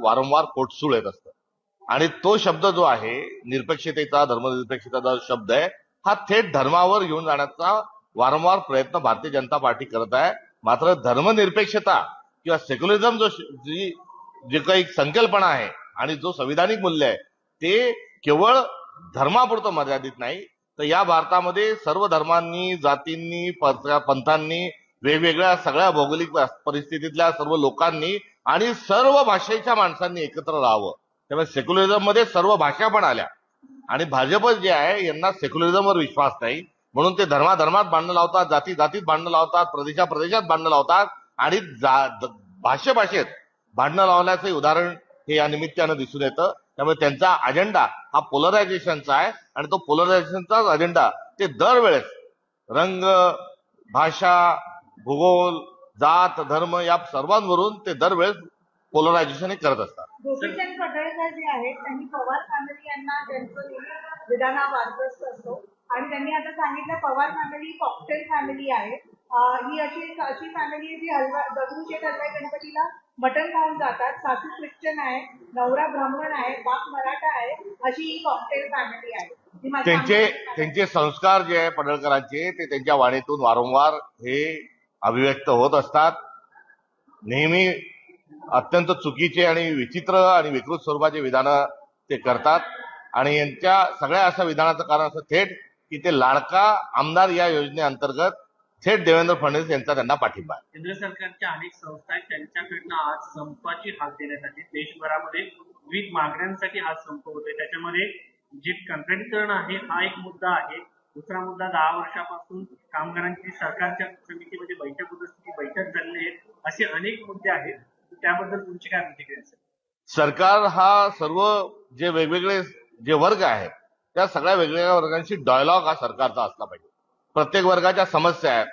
वारंवार कोटसूळ येत असतं. आणि तो शब्द जो आहे निरपेक्षतेचा धर्मनिरपेक्षतेचा जो शब्द आहे हा थेट धर्मावर घेऊन जाण्याचा वारंवार प्रयत्न भारतीय जनता पार्टी करत आहे. मात्र धर्मनिरपेक्षता किंवा सेक्युलरिझम जो जी जे काही संकल्पना आहे आणि जो संविधानिक मूल्य आहे ते केवळ धर्मापुरतं मर्यादित नाही. तर या भारतामध्ये सर्व धर्मांनी जातींनी पंथांनी वेगवेगळ्या सगळ्या भौगोलिक परिस्थितीतल्या सर्व लोकांनी आणि सर्व भाषेच्या माणसांनी एकत्र राहावं. त्यामुळे सेक्युलरिझममध्ये सर्व भाषा पण आल्या. आणि भाजप जे आहे यांना सेक्युलरिझमवर विश्वास नाही. म्हणून ते धर्माधर्मात भांडणं लावतात जाती जातीत भांडणं लावतात प्रदेशा प्रदेशात भांडणं लावतात. आणि जा- भाषे भाषेत भांडणं लावण्याचं उदाहरण हे या निमित्तानं दिसून येतं. त्यामुळे त्यांचा अजेंडा हा पोलरायझेशनचा आहे. आणि तो पोलरायझेशनचाच अजेंडा ते दरवेळेस रंग भाषा भूगोल जात धर्म या सर्वांवरून ते दरवेळेस पोलरायझेशन हे करत असतात. गोपीचंद पडळकर जे आहेत त्यांनी पवार फॅमिली यांना त्यांचं नेहमी विधान वादग्रस्त असतो. आणि त्यांनी आता सांगितलं पवार फॅमिली कॉकटेल फॅमिली आहे. ही अशी फॅमिली आहे जी हलवा दगडूशेठ हलवाई गणपतीला मटण खाऊन जातात. सासू ख्रिश्चन आहे नवरा ब्राह्मण आहे बाप मराठा आहे अशी ही कॉकटेल फॅमिली आहे. त्यांचे त्यांचे संस्कार जे आहे पडळकरांचे ते त्यांच्या वाणीतून वारंवार हे अभिव्यक्त होत असतात. नेहमी अत्यंत चुकीचे आणि विचित्र आणि विकृत स्वरूपाचे विधानं ते करतात. आणि यांच्या सगळ्या अशा विधानाचं कारण असं थेट की ते लाडका आमदार या योजनेअंतर्गत थेट देवेंद्र फडणवीस यांचा त्यांना पाठिंबा आहे. केंद्र सरकारच्या अनेक संस्था आहेत त्यांच्याकडनं आज संपाची हाक देण्यात आली देशभरामध्ये विविध मागण्यांसाठी आज संप होतोय. त्याच्यामध्ये जे कंत्राटीकरण आहे हा एक मुद्दा आहे. दुसरा मुद्दा दहा वर्षापासून कामगारांची सरकारच्या समितीमध्ये बैठक होत असते. बैठक झालेली आहे. असे अनेक मुद्दे आहेत. त्याबद्दल तुमची काय प्रतिक्रिया असेल सरकार हा सर्व जे वेगवेगळे जे वर्ग आहेत त्या सगळ्या वेगवेगळ्या वर्गांशी डायलॉग हा सरकारचा असला पाहिजे. प्रत्येक वर्गाच्या समस्या आहेत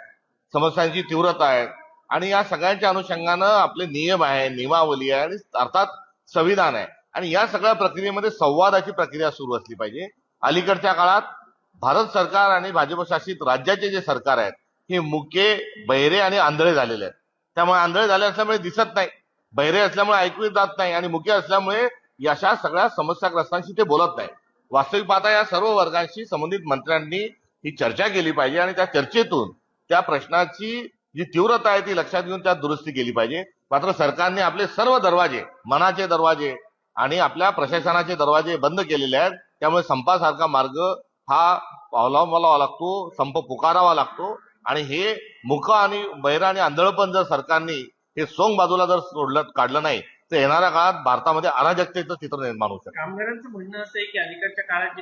समस्यांची तीव्रता आहे. आणि या सगळ्यांच्या अनुषंगानं आपले नियम आहे नियमावली आहे आणि अर्थात संविधान आहे. आणि या सगळ्या प्रक्रियेमध्ये संवादाची प्रक्रिया सुरू असली पाहिजे. अलीकडच्या काळात भारत सरकार आणि भाजप शासित राज्याचे जे सरकार आहेत हे मुके बहिरे आणि आंधळे झालेले आहेत. त्यामुळे आंधळे झाले असल्यामुळे दिसत नाही. बहिरे असल्यामुळे ऐकू जात नाही आणि मुके असल्यामुळे अशा सगळ्या समस्याग्रस्तांशी ते बोलत नाही. वास्तविक पाहता या सर्व वर्गांशी संबंधित मंत्र्यांनी ही चर्चा केली पाहिजे आणि त्या चर्चेतून त्या प्रश्नाची जी तीव्रता आहे ती लक्षात घेऊन त्यात दुरुस्ती केली पाहिजे. मात्र सरकारने आपले सर्व दरवाजे मनाचे दरवाजे आणि आपल्या प्रशासनाचे दरवाजे बंद केलेले आहेत. त्यामुळे संपासारखा मार्ग हा अवलंबावा लागतो संप पुकारावा लागतो. आणि हे मुख आणि बहिरा आणि आंधळपण जर सरकारने हे सोंग बाजूला जर सोडलं काढलं नाही तर येणाऱ्या काळात भारतामध्ये अराजकतेचं चित्र निर्माण शकतं. कामगारांचं म्हणणं असं आहे की अलीकडच्या काळात जे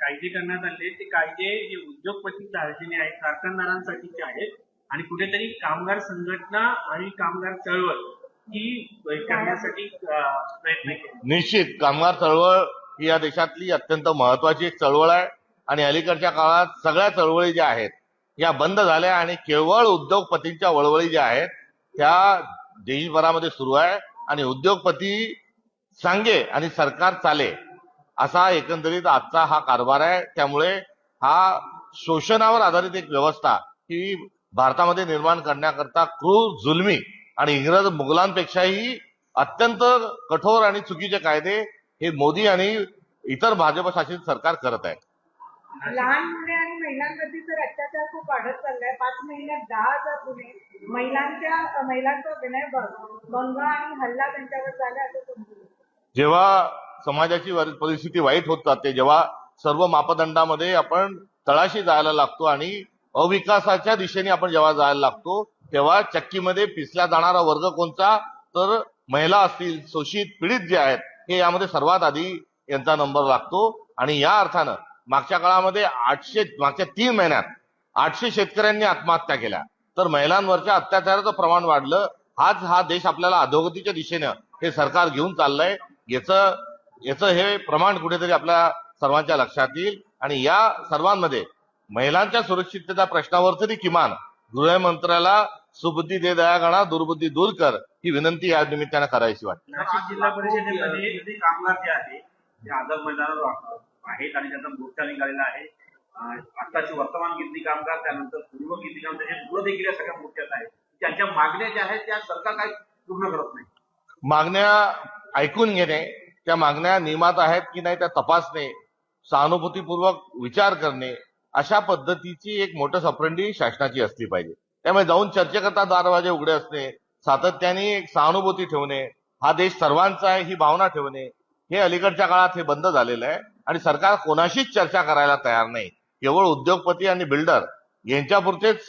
कायदे करण्यात आले ते कायदे जे उद्योगपती धार्जिने आहेत कारखानदारांसाठीचे आहेत आणि कुठेतरी कामगार संघटना आणि कामगार चळवळ ही करण्यासाठी प्रयत्न केले. निश्चित कामगार चळवळ ही या देशातली अत्यंत महत्वाची एक चळवळ आहे. आणि अलीकडच्या काळात सगळ्या चळवळी ज्या आहेत या बंद झाल्या आणि केवळ उद्योगपतींच्या वळवळी ज्या आहेत त्या देशभरामध्ये सुरू आहे. आणि उद्योगपती सांगे आणि सरकार चाले असा एकंदरीत आजचा हा कारभार आहे. त्यामुळे हा शोषणावर आधारित एक व्यवस्था ही भारतामध्ये निर्माण करण्याकरता क्रूर जुलमी आणि इंग्रज मुघलांपेक्षाही अत्यंत कठोर आणि चुकीचे कायदे हे मोदी आणि इतर भाजप शासित सरकार करत आहे. लहान मुले आणि महिलांवरती तर अत्याचार खूप वाढत चाललाय. पाच महिन्यात दहा हजार गुन्हे. महिलांच्या महिलांचा विनय भंग आणि हल्ला त्यांच्यावर झाला असं जेव्हा समाजाची परिस्थिती वाईट होत जाते जेव्हा सर्व मापदंडामध्ये आपण तळाशी जायला लागतो आणि अविकासाच्या दिशेने आपण जेव्हा जायला लागतो तेव्हा चक्कीमध्ये पिसला जाणारा वर्ग कोणता? तर महिला असतील शोषित पीडित जे आहेत हे यामध्ये सर्वात आधी यांचा नंबर लागतो. आणि या अर्थानं मागच्या काळामध्ये आठशे मागच्या तीन महिन्यात आठशे शेतकऱ्यांनी आत्महत्या केल्या. तर महिलांवरच्या अत्याचाराचं प्रमाण वाढलं. हाच हा देश आपल्याला अधोगतीच्या दिशेनं हे सरकार घेऊन चाललंय. याचं याचं हे प्रमाण कुठेतरी आपल्या सर्वांच्या लक्षात येईल. आणि या सर्वांमध्ये महिलांच्या सुरक्षिततेच्या प्रश्नावर तरी किमान गृहमंत्र्याला सुबुद्धी दे दयागणा दुर्बुद्धी दूर कर ही विनंती या निमित्तानं करायची वाटते. नाशिक जिल्हा परिषदेमध्ये विरोधी कामगार जे आहे ते आझाद मैदानावर आहेत आणि त्याचा मोर्चा निघालेला आहे. अं, आत्ताचे वर्तमान गिरणी कामगार त्यानंतर पूर्व गिरणी कामगार हे देखील या सगळ्या मोर्चात आहेत. त्यांच्या मागण्या ज्या आहेत त्या सरकार काही पूर्ण करत नाही. मागण्या ऐकून घेणे त्या मागण्या नियमात आहेत की नाही त्या तपासणे सहानुभूतीपूर्वक विचार करणे अशा पद्धतीची एक मोठं सप्रंडी शासनाची असली पाहिजे. त्यामुळे जाऊन चर्चेकरता दरवाजे उघडे असणे सातत्याने एक सहानुभूती ठेवणे हा देश सर्वांचा आहे ही भावना ठेवणे हे अलीकडच्या काळात हे बंद झालेलं आहे आणि सरकार कोणाशीच चर्चा करायला तयार नाही. केवळ उद्योगपती आणि बिल्डर यांच्यापुरतेच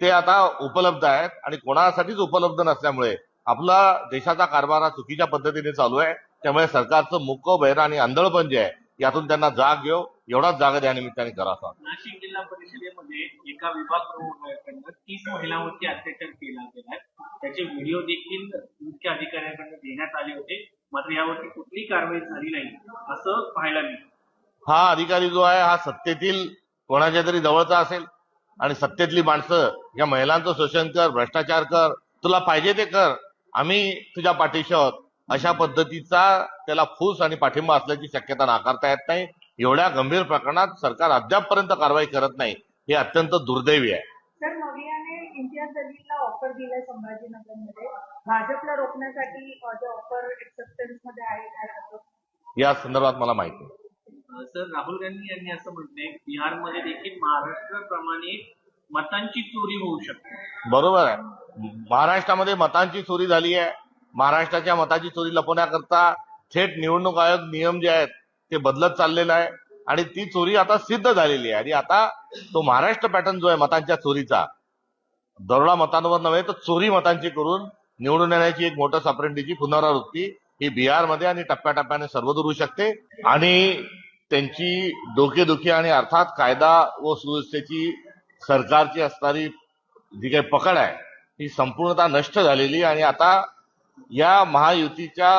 ते आता उपलब्ध आहेत आणि कोणासाठीच उपलब्ध नसल्यामुळे आपला देशाचा कारभार हा चुकीच्या पद्धतीने चालू आहे. त्यामुळे सरकारचं मुक्क बहिरा आणि आंधळपण जे आहे यातून त्यांना जाग घेऊ एवढाच जागा त्या निमित्ताने करावा नाशिक जिल्हा परिषदेमध्ये एका विभाग प्रमुखाकडनं तीस महिलांवरती अत्याचार केला गेलाय त्याचे व्हिडिओ देखील मुख्य अधिकाऱ्यांकडनं देण्यात आले होते. मात्र यावरती कुठलीही कारवाई झाली नाही असं पाहायला मिळतं. हा अधिकारी जो आहे हा सत्तेतील कोणाच्या तरी जवळचा असेल आणि सत्तेतली माणसं या महिलांचं शोषण कर भ्रष्टाचार कर तुला पाहिजे ते कर आम्ही तुझ्या पाठीशी आहोत. अशा पद्धतीचा त्याला फूस आणि पाठिंबा असल्याची शक्यता नाकारता येत नाही. एवढ्या गंभीर प्रकरणात सरकार अद्यापपर्यंत कारवाई करत नाही. हे अत्यंत दुर्दैवी आहे. सर इम्तियाज जलीलला ऑफर दिलाय संभाजीनगरमध्ये. भाजपला रोखण्यासाठी ऑफर एक्सेप्टन्समध्ये आहे या संदर्भात मला माहिती सर राहुल गांधी यांनी असं म्हटलंय बिहारमध्ये देखील महाराष्ट्राप्रमाणे मतांची चोरी होऊ शकते. बरोबर आहे. महाराष्ट्रामध्ये मतांची चोरी झाली आहे. महाराष्ट्राच्या मताची चोरी लपवण्याकरता थेट निवडणूक आयोग नियम जे आहेत ते बदलत चाललेलं आहे. आणि ती चोरी आता सिद्ध झालेली आहे. आणि आता तो महाराष्ट्र पॅटर्न जो आहे मतांच्या चोरीचा दरोडा मतांवर नव्हे तर चोरी मतांची करून निवडून येण्याची एक मोठं सापरंडीची पुनरावृत्ती ही बिहारमध्ये आणि टप्प्याटप्प्याने सर्वदूर होऊ शकते. आणि त्यांची डोकेदुखी आणि अर्थात कायदा व सुव्यवस्थेची सरकारची असणारी जी काही पकड आहे ही संपूर्णतः नष्ट झालेली आणि आता या महायुतीच्या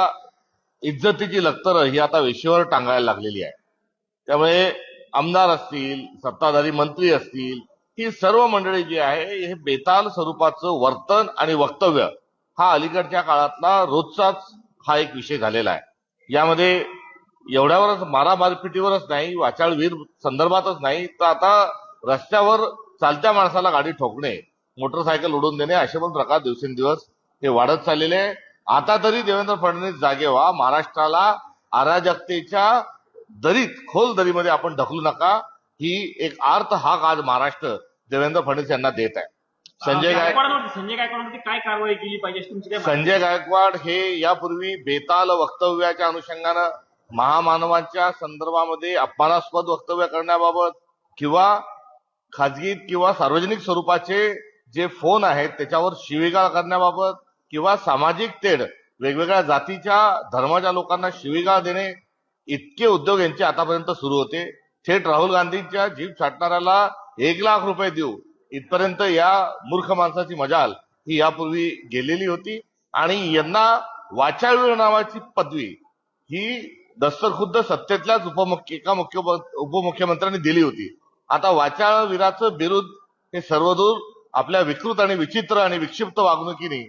इज्जतीची लखतर ही आता वेशीवर टांगायला लागलेली आहे. त्यामुळे आमदार असतील सत्ताधारी मंत्री असतील ही सर्व मंडळी जी आहे हे बेताल स्वरूपाचं वर्तन आणि वक्तव्य हा अलीकडच्या काळातला रोजचाच हा एक विषय झालेला आहे. यामध्ये एवढ्यावरच मारामारपिटीवरच नाही वाचाळवीर संदर्भातच नाही तर आता रस्त्यावर चालत्या माणसाला गाडी ठोकणे मोटरसायकल उडवून देणे असे पण प्रकार दिवसेंदिवस हे वाढत चाललेले आहे. आता तरी देवेंद्र फडणवीस जागे व्हा. महाराष्ट्राला अराजकतेच्या दरीत खोल दरीमध्ये आपण ढकलू नका. ही एक आर्थ हाक आज महाराष्ट्र देवेंद्र फडणवीस यांना देत आहे. संजय गाय गायकवाड संजय गायकवाडांवरती काय कारवाई केली पाहिजे संजय गायकवाड हे यापूर्वी बेताल वक्तव्याच्या अनुषंगानं महामानवांच्या संदर्भामध्ये अपमानास्पद वक्तव्य करण्याबाबत किंवा खाजगी किंवा सार्वजनिक स्वरूपाचे जे फोन आहेत त्याच्यावर शिवीगाळ करण्याबाबत किंवा सामाजिक तेढ वेगवेगळ्या जातीच्या धर्माच्या लोकांना शिवीगाळ देणे इतके उद्योग यांचे आतापर्यंत सुरू होते. थेट राहुल गांधींच्या जीप छाटणाऱ्याला एक लाख रुपये देऊ इथपर्यंत या मूर्ख माणसाची मजाल ही यापूर्वी गेलेली होती. आणि यांना वाचाळवीर नावाची पदवी ही दस्तरखुद्द सत्तेतल्याच उपमुख्य एका मुख्य उपमुख्यमंत्र्यांनी दिली होती. आता वाचाळवीराचं बिरुद हे सर्वदूर आपल्या विकृत आणि विचित्र आणि विक्षिप्त वागणुकीने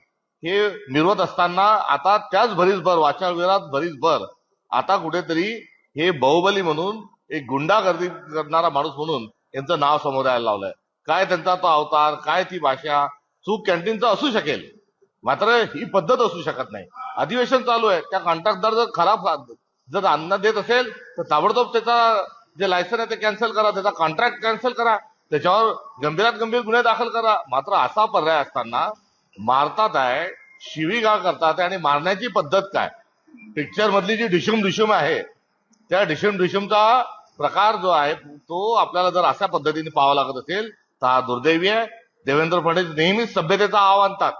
हे मिरवत असताना आता त्याच भरीसभर वाचाळवीरात भरीसभर आता कुठेतरी हे बाहुबली म्हणून एक गुंडागर्दी करणारा माणूस म्हणून यांचं नाव समोर यायला लावलंय. काय त्यांचा तो अवतार काय ती भाषा चूक कॅन्टीनचा असू शकेल. मात्र ही पद्धत असू शकत नाही. अधिवेशन चालू आहे. त्या कॉन्ट्रॅक्टदार जर खराब जर अन्न देत असेल तर ताबडतोब त्याचा जे लायसन आहे ते कॅन्सल करा. त्याचा कॉन्ट्रॅक्ट कॅन्सल करा. त्याच्यावर गंभीरात गंभीर गुन्हे दाखल करा. मात्र असा पर्याय असताना मारतात आहे शिवीगाळ करतात आणि मारण्याची पद्धत काय? पिक्चर मधली जी डिशुम डिशुम आहे त्या डिशुम डिशुमचा प्रकार जो आहे तो आपल्याला जर अशा पद्धतीने पाहावा लागत असेल तर हा दुर्दैवी आहे. देवेंद्र फडणवीस नेहमीच सभ्यतेचा आव आणतात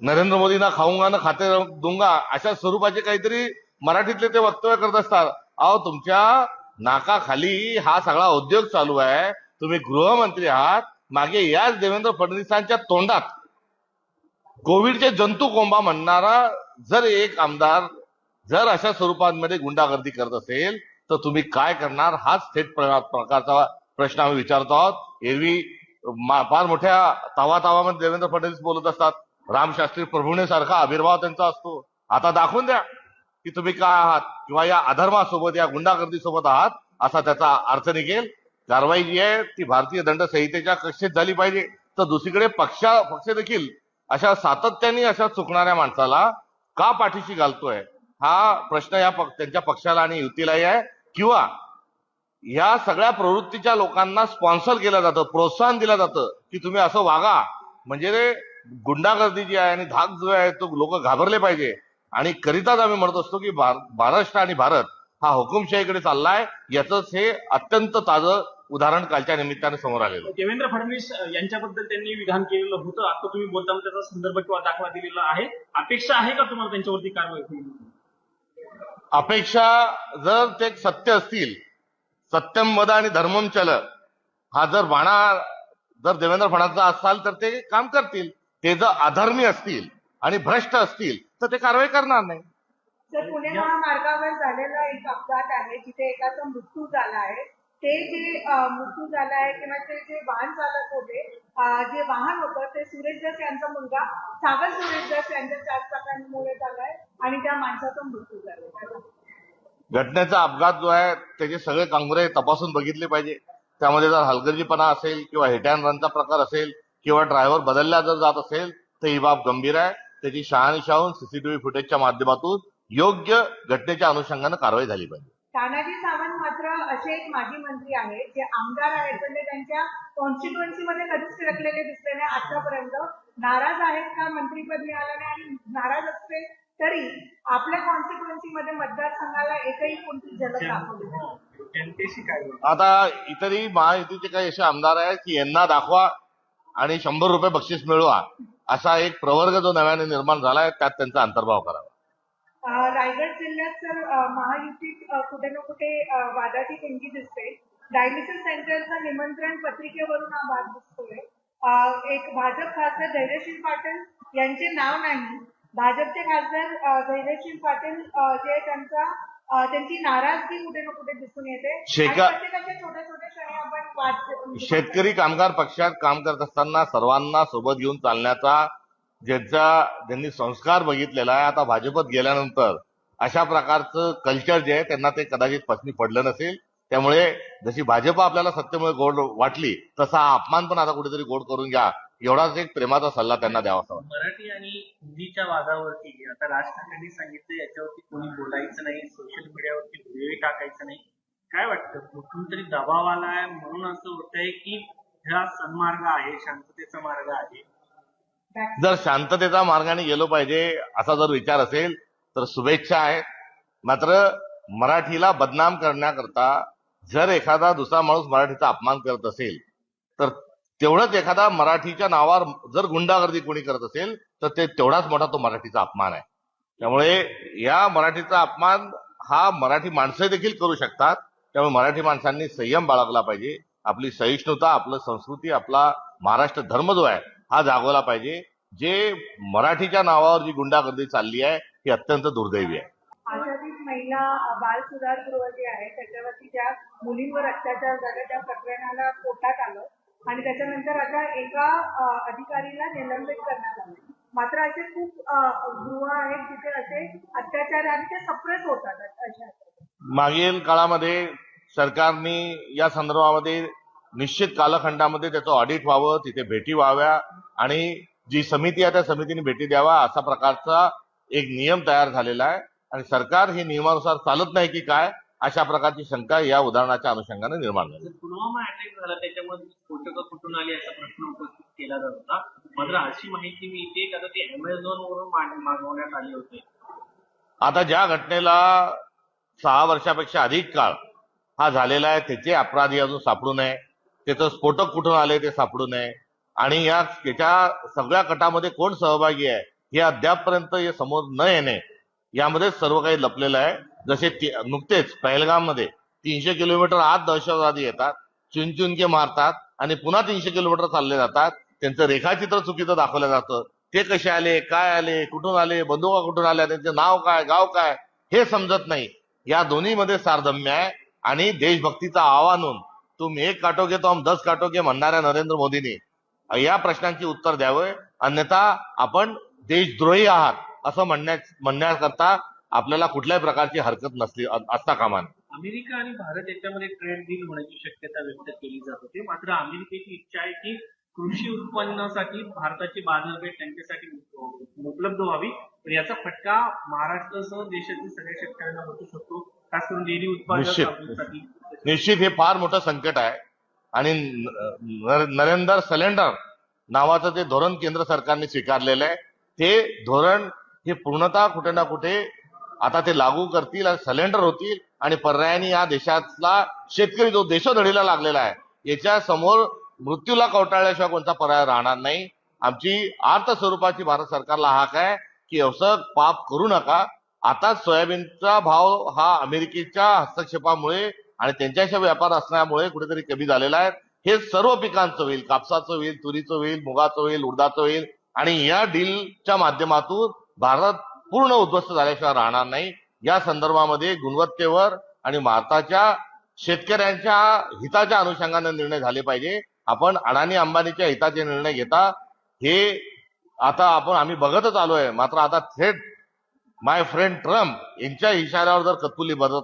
नरेंद्र मोदींना खाऊंगा ना खाते दुंगा अशा स्वरूपाचे काहीतरी मराठीतले ते वक्तव्य करत असतात. अहो तुमच्या नाकाखाली हा सगळा उद्योग चालू आहे. तुम्ही गृहमंत्री आहात. मागे याच देवेंद्र फडणवीसांच्या तोंडात कोविडचे जंतू कोंबा म्हणणारा जर एक आमदार जर अशा स्वरूपांमध्ये गुंडागर्दी करत असेल तर तुम्ही काय करणार? हाच थेट प्र- प्रकारचा प्रश्न आम्ही विचारतो आहोत. एरवी मा- फार मोठ्या तावा तावामध्ये देवेंद्र फडणवीस बोलत असतात. रामशास्त्री प्रभुणेसारखा आविर्भाव त्यांचा असतो. आता दाखवून द्या की तुम्ही काय आहात किंवा या अधर्मासोबत या गुंडागर्दीसोबत आहात असा त्याचा अर्थ निघेल. कारवाई जी आहे ती भारतीय दंड संहितेच्या कक्षेत झाली पाहिजे. तर दुसरीकडे पक्षा पक्ष देखील अशा सातत्याने अशा चुकणाऱ्या माणसाला का पाठीशी घालतोय? हा प्रश्न या पक- त्यांच्या पक्षाला आणि युतीलाही आहे. किंवा या सगळ्या प्रवृत्तीच्या लोकांना स्पॉन्सर केलं जातं प्रोत्साहन दिलं जातं की तुम्ही असं वागा. म्हणजे गुंडागर्दी जी आहे आणि धाक जो आहे तो लोक घाबरले पाहिजे. आणि करिताच आम्ही म्हणत असतो की भार- महाराष्ट्र आणि भारत हा हुकुमशाहीकडे चाललाय. याच हे अत्यंत ताजं उदाहरण कालच्या निमित्ताने समोर आलेलं. आहे. देवेंद्र फडणवीस यांच्याबद्दल त्यांनी विधान केलेलं होतं. आता तुम्ही बोलताना त्याचा संदर्भ किंवा दाखला दिलेला आहे. अपेक्षा आहे का तुम्हाला त्यांच्यावरती कारवाई होईल? अपेक्षा जर ते सत्य असतील सत्यम वद आणि धर्मम चल हा जर बाणा जर देवेंद्र फडणवीसचा असाल तर ते काम करतील. ते जर अधर्मी असतील आणि भ्रष्ट असतील तर ते कारवाई करणार नाही. तर पुणे महामार्गावर झालेला एक अपघात आहे. जिथे एकाचा मृत्यू झाला आहे. ते जे मृत्यू झाला आहे किंवा ते जे वाहन चालक होते जे वाहन होतं ते सुरेश दास यांचा मुलगा सागर सुरेश दास यांच्या चार चाकांमुळे झालाय आणि त्या माणसाचा मृत्यू झाला घटनेचा अपघात जो आहे त्याचे सगळे कांगोरे तपासून बघितले पाहिजे. त्यामध्ये जर हलगर्जीपणा असेल किंवा हिट अँड रनचा प्रकार असेल किंवा ड्रायव्हर बदलला जर जात असेल तर ही बाब गंभीर आहे. त्याची शहानिशाहून सीसीटीव्ही फुटेजच्या माध्यमातून योग्य घटनेच्या अनुषंगानं कारवाई झाली पाहिजे. तानाजी सावंत मात्र असे एक माजी मंत्री आहेत जे आमदार आहेत पण ते त्यांच्या कॉन्स्टिट्युएन्सी मध्ये कधीच फिरकलेले दिसले नाही आतापर्यंत. नाराज आहेत का मंत्रीपद मिळालं नाही आणि नाराज असते तरी आपल्या कॉन्स्टिट्युएन्सी मध्ये मतदारसंघाला एकही कोणती झलक दाखवली? आता इतरही महायुतीचे काही असे आमदार आहेत की यांना दाखवा आणि शंभर रुपये बक्षीस मिळवा असा एक प्रवर्ग जो नव्याने निर्माण झालाय त्यात त्यांचा अंतर्भाव करावा. रायगड जिल्ह्यात तर अं, महायुतीत कुठे ना कुठे वादाची देणगी दिसते. डायलिसिस सेंटरचं निमंत्रण पत्रिकेवरून हा वाद दिसतोय. एक भाजप खासदार धैर्यशील पाटील यांचे नाव नाही. भाजपचे खासदार धैर्यशील पाटील जे त्यांचा त्यांची नाराजगी कुठे ना कुठे दिसून येते. छोट्या छोट्या क्षणी आपण वाद शेतकरी कामगार पक्षात काम करत असताना सर्वांना सोबत घेऊन चालण्याचा ज्यांचा ज्यांनी संस्कार बघितलेला आहे आता भाजपत गेल्यानंतर अशा प्रकारचं कल्चर जे आहे त्यांना ते कदाचित पसनी पडलं नसेल. त्यामुळे जशी भाजप आपल्याला सत्तेमुळे गोड वाटली तसा हा अपमान पण आता कुठेतरी गोड करून घ्या. एवढाच एक प्रेमाचा सल्ला त्यांना द्यावा मराठी आणि हिंदीच्या वादावरती आता राज ठाकरेंनी सांगितलं याच्यावरती कोणी बोलायचं नाही सोशल मीडियावरती व्हिडिओ टाकायचं नाही. काय वाटतं? कुठून तरी दबाव आलाय म्हणून असं होत आहे की हा सन्मार्ग आहे शांततेचा मार्ग आहे. जर शांततेचा मार्गाने गेलो पाहिजे असा जर विचार असेल तर शुभेच्छा आहेत. मात्र मराठीला बदनाम करण्याकरता जर एखादा दुसरा माणूस मराठीचा अपमान करत असेल तर तेवढंच एखादा मराठीच्या नावावर जर गुंडागर्दी कोणी करत असेल तर ते तेवढाच मोठा तो मराठीचा अपमान आहे. त्यामुळे या मराठीचा अपमान हा मराठी माणसं देखील करू शकतात. त्यामुळे मराठी माणसांनी संयम बाळगला पाहिजे. आपली सहिष्णुता आपलं संस्कृती आपला महाराष्ट्र धर्म जो आहे हा जागवला पाहिजे. जे मराठीच्या नावावर जी गुंडागर्दी चालली आहे ही अत्यंत दुर्दैवी आहे. महिला बाल सुधार गृह जे आहे त्याच्यावरती ज्या मुलींवर अत्याचार झाले त्या प्रकरणाला कोर्टात आलं. आणि त्याच्यानंतर आता एका अधिकारीला निलंबित करण्यात आलं. मात्र असे खूप गृह आहेत जिथे असे अत्याचार आणि ते सप्रेस होतात अशा मागील काळामध्ये सरकारने या संदर्भामध्ये निश्चित कालखंडामध्ये त्याचं ऑडिट व्हावं तिथे भेटी व्हाव्या आणि जी समिती आहे त्या समितीने भेटी द्यावा असा प्रकारचा एक नियम तयार झालेला आहे. आणि सरकार हे नियमानुसार चालत नाही की काय अशा प्रकारची शंका या उदाहरणाच्या अनुषंगाने निर्माण झाली. पुलवामा अटॅक झाला त्याच्यामध्ये स्फोटकं कुठून आली असा प्रश्न उपस्थित केला जात होता. मात्र अशी माहिती मिळते की आता ती अमेझॉन वरून माग- मागवण्यात आली होती. आता ज्या घटनेला सहा वर्षापेक्षा अधिक काळ हा झालेला आहे त्याचे अपराधी अजून सापडू नये. त्याचं स्फोटक कुठून आले ते सापडू नये. आणि या याच्या सगळ्या गटामध्ये कोण सहभागी आहे हे अद्यापपर्यंत हे समोर न येणे यामध्येच सर्व काही लपलेलं आहे. जसे नुकतेच पहलगाममध्ये तीनशे किलोमीटर आत दहशतवादी येतात चुनचुनके मारतात आणि पुन्हा तीनशे किलोमीटर चालले जातात. त्यांचं रेखाचित्र चुकीचं दाखवलं जातं. ते कसे आले काय आले कुठून आले बंदुका कुठून आल्या त्यांचं नाव काय गाव काय हे समजत नाही. या दोन्हीमध्ये सारधम्य आहे आणि देशभक्तीचा आव्हान तुम एक काटोगे तो हम दस काटोगे म्हणणाऱ्या नरेंद्र मोदींनी या प्रश्नांची उत्तर द्यावं अन्यथा आपण देशद्रोही आहात असं म्हणण्या म्हणण्याकरता आपल्याला कुठल्याही प्रकारची हरकत नसली असता कामा नये. अमेरिका आणि भारत याच्यामध्ये ट्रेड डील होण्याची शक्यता व्यक्त केली जात होती मात्र अमेरिकेची इच्छा आहे की कृषी उत्पन्नासाठी भारताची बाजारपेठ त्यांच्यासाठी उपलब्ध व्हावी तर याचा फटका महाराष्ट्रासह देशातील सगळ्या शेतकऱ्यांना बसू शकतो खास करून डेअरी. कापूससाठी. निश्चित हे फार मोठं संकट आहे आणि नर- नरेंद्र सलेंडर नावाचं जे धोरण केंद्र सरकारने स्वीकारलेलं आहे. ते धोरण हे पूर्णतः कुठे ना कुठे आता ते लागू करतील आणि सलेंडर होतील आणि पर्यायाने या देशातला शेतकरी जो देशोधडीला लागलेला आहे याच्या समोर मृत्यूला कवटाळल्याशिवाय कोणता पर्याय राहणार नाही. आमची अर्थस्वरूपाची भारत सरकारला हाक आहे की अवसर पाप करू नका. आता सोयाबीनचा भाव हा अमेरिकेच्या हस्तक्षेपामुळे आणि त्यांच्याशी व्यापार असण्यामुळे कुठेतरी कमी झालेला आहे. हे सर्व पिकांचं होईल कापसाचं होईल तुरीचं होईल मुगाचं होईल उडदाचं होईल. आणि या डीलच्या माध्यमातून भारत पूर्ण उद्ध्वस्त झाल्याशिवाय राहणार नाही. या संदर्भामध्ये गुणवत्तेवर आणि भारताच्या शेतकऱ्यांच्या हिताच्या अनुषंगाने निर्णय झाले पाहिजे. आपण अडाणी अंबानीच्या हिताचे निर्णय घेता. हे आता आपण आम्ही बघतच आलोय. मात्र आता थेट माय फ्रेंड ट्रम्प यांच्या इशाऱ्यावर जर कतपुली बदलत